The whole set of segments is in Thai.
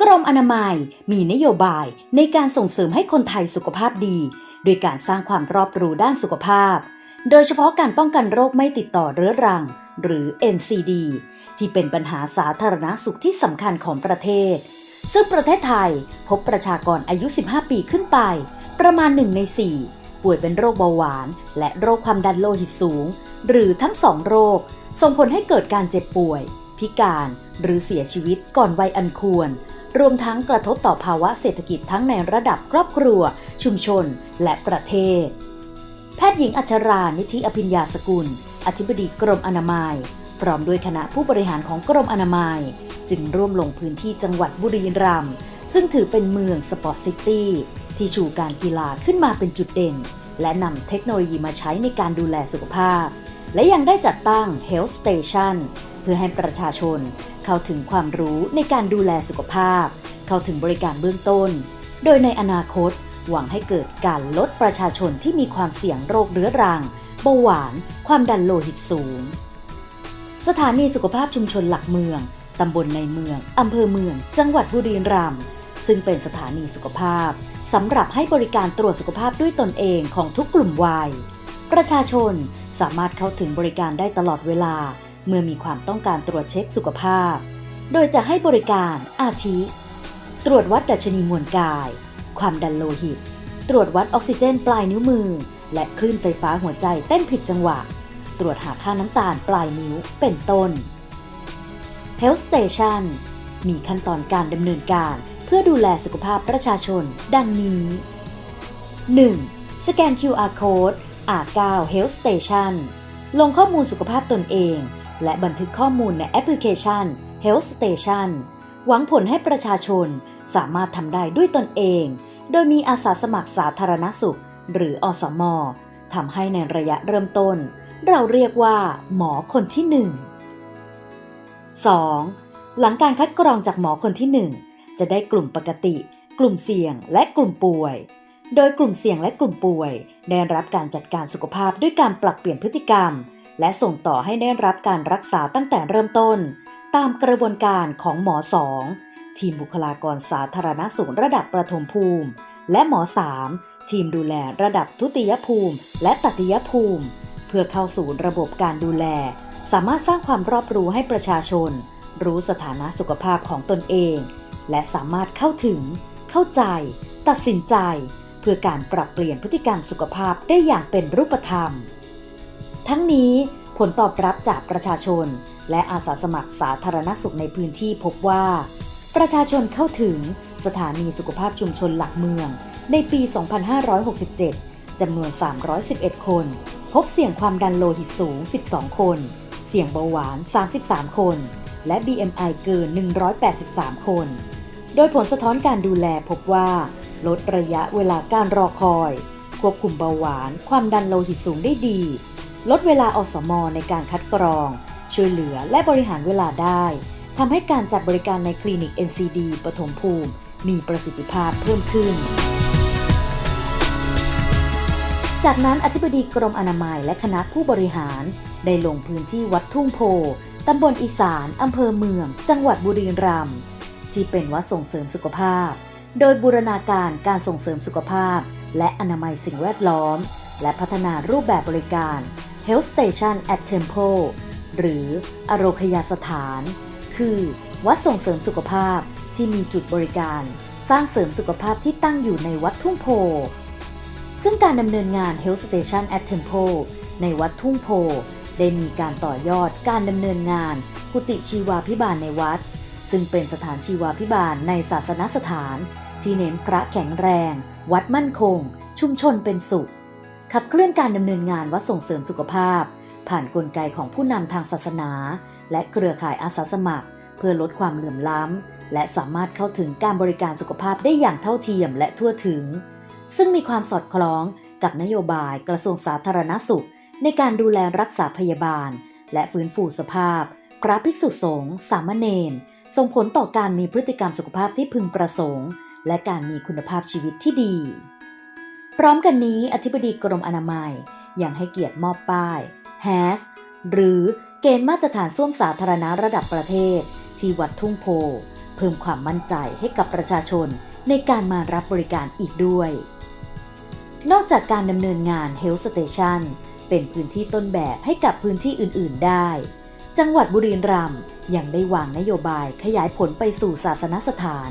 กรมอนามัยมีนโยบายในการส่งเสริมให้คนไทยสุขภาพดี โดยการสร้างความรอบรู้ด้านสุขภาพ โดยเฉพาะการป้องกันโรคไม่ติดต่อเรื้อรัง หรือ NCD ที่เป็นปัญหาสาธารณสุขที่สำคัญของประเทศ ซึ่งประเทศไทยพบประชากรอายุ 15 ปีขึ้นไป ประมาณ 1 ใน 4 ป่วยเป็นโรคเบาหวาน และโรคความดันโลหิตสูง หรือทั้งสองโรค ส่งผลให้เกิดการเจ็บป่วย พิการ หรือเสียชีวิตก่อนวัยอันควร รวมทั้งกระทบต่อภาวะเศรษฐกิจทั้งในระดับครอบครัว ชุมชน และประเทศ แพทย์หญิงอัชรา นิธิอภิญญาสกุล อธิบดีกรมอนามัย พร้อมด้วยคณะผู้บริหารของกรมอนามัย จึงร่วมลงพื้นที่จังหวัดบุรีรัมย์ซึ่งถือเป็นเมืองสปอร์ตซิตี้ที่ชูการกีฬาขึ้นมาเป็นจุดเด่น และนำเทคโนโลยีมาใช้ในการดูแลสุขภาพ และยังได้จัดตั้ง Health Station พื่อให้ประชาชนเข้าถึงความรู้ในการดูแลสุขภาพ เข้าถึงบริการเบื้องต้น โดยในอนาคตหวังให้เกิดการลดประชาชนที่มีความเสี่ยงโรคเรื้อรังเบาหวาน ความดันโลหิตสูง สถานีสุขภาพชุมชนหลักเมืองตำบลในเมืองอำเภอเมือง จังหวัดบุรีรัมย์ซึ่งเป็นสถานีสุขภาพสำหรับให้บริการตรวจสุขภาพด้วยตนเองของทุกกลุ่มวัย ประชาชนสามารถเข้าถึงบริการได้ตลอดเวลา เมื่อมีความต้องการตรวจเช็คสุขภาพ โดยจะให้บริการอาทิ ตรวจวัดดัชนีมวลกาย ความดันโลหิต ตรวจวัดออกซิเจนปลายนิ้วมือ และคลื่นไฟฟ้าหัวใจเต้นผิดจังหวะ ตรวจหาค่าน้ำตาลปลายนิ้วเป็นต้น Health Station มีขั้นตอนการดำเนินการเพื่อดูแลสุขภาพประชาชน ดังนี้ 1. สแกน QR Code R9 Health Station ลงข้อมูลสุขภาพตนเอง และบันทึกข้อมูลในแอปพลิเคชัน Health Station หวังผลให้ประชาชนสามารถทำได้ด้วยตนเอง โดยมีอาสาสมัครสาธารณสุข หรืออสมทำให้ในระยะเริ่มต้น เราเรียกว่า หมอคนที่1 2. หลังการคัดกรองจากหมอคนที่1จะได้กลุ่มปกติ กลุ่มเสี่ยงและกลุ่มป่วย โดยกลุ่มเสี่ยงและกลุ่มป่วย ได้รับการจัดการสุขภาพด้วยการปรับเปลี่ยนพฤติกรรม และส่งต่อให้ได้รับการรักษาตั้งแต่เริ่มต้น ตามกระบวนการของหมอ2ทีมบุคลากรสาธารณสุขระดับประถมภูมิ และหมอ3ทีมดูแลระดับทุติยภูมิ และตติยภูมิ เพื่อเข้าสู่ระบบการดูแล สามารถสร้างความรอบรู้ให้ประชาชน รู้สถานะสุขภาพของตนเอง และสามารถเข้าถึง เข้าใจ ตัดสินใจ เพื่อการปรับเปลี่ยนพฤติกรรมสุขภาพได้อย่างเป็นรูปธรรม ทั้งนี้ผลตอบรับจากประชาชน และอาสาสมัครสาธารณสุขในพื้นที่พบว่า ประชาชนเข้าถึงสถานีสุขภาพชุมชนหลักเมือง ในปี 2567 จำนวน 311 คน พบเสี่ยงความดันโลหิตสูง 12 คน เสี่ยงเบาหวาน 33 คน และ BMI เกิน 183 คน โดยผลสะท้อนการดูแลพบว่า ลดระยะเวลาการรอคอย ควบคุมเบาหวาน ความดันโลหิตสูงได้ดี ลดเวลาอสมในการคัดกรอง ช่วยเหลือและบริหารเวลาได้ทำให้การจัดบริการในคลินิก NCD ปฐมภูมิ มีประสิทธิภาพเพิ่มขึ้น จากนั้นอธิบดีกรมอนามัยและคณะผู้บริหาร ได้ลงพื้นที่วัดทุ่งโพ ตำบลอีสาน อำเภอเมือง จังหวัดบุรีรัมย์ ที่เป็นวัดส่งเสริมสุขภาพ โดยบูรณาการการส่งเสริมสุขภาพ และอนามัยสิ่งแวดล้อม และพัฒนารูปแบบบริการ Health Station at Temple หรืออโรคยาสถาน คือวัดส่งเสริมสุขภาพที่มีจุดบริการ สร้างเสริมสุขภาพที่ตั้งอยู่ในวัดทุ่งโพ ซึ่งการดำเนินงาน Health Station at Temple ในวัดทุ่งโพ ได้มีการต่อยอดการดำเนินงาน กุฏิชีวาพิบาลในวัด ซึ่งเป็นสถานชีวาพิบาลในศาสนสถาน ที่เน้นพระแข็งแรง วัดมั่นคง ชุมชนเป็นสุข ขับเคลื่อนการดำเนินงานวัดส่งเสริมสุขภาพ ผ่านนกลไกของผู้นำทางศาสนา และเครือข่ายอาสาสมัคร เพื่อลดความเหลื่อมล้ำ และสามารถเข้าถึงการบริการสุขภาพได้อย่างเท่าเทียมและทั่วถึง ซึ่งมีความสอดคล้องกับนโยบายกระทรวงสาธารณสุข ในการดูแลรักษาพยาบาล และฟื้นฟูสภาพ พระภิกษุสงฆ์สามเณรส่งผลต่อการมีพฤติกรรมสุขภาพที่พึงประสงค์ และการมีคุณภาพชีวิตที่ดี พร้อมกันนี้อธิบดีกรมอนามัยยังให้เกียรติมอบป้าย HAS หรือเกณฑ์มาตรฐานส้วมสาธารณะระดับประเทศ ที่วัดทุ่งโพ เพิ่มความมั่นใจให้กับประชาชนในการมารับบริการอีกด้วย นอกจากการดำเนินงาน Health Station เป็นพื้นที่ต้นแบบให้กับพื้นที่อื่น ๆ ได้ จังหวัดบุรีรัมย์ยังได้วางนโยบายขยายผลไปสู่ศาสนสถาน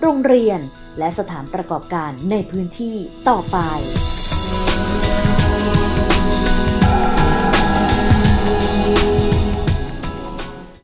โรงเรียน และสถานประกอบการในพื้นที่ต่อไป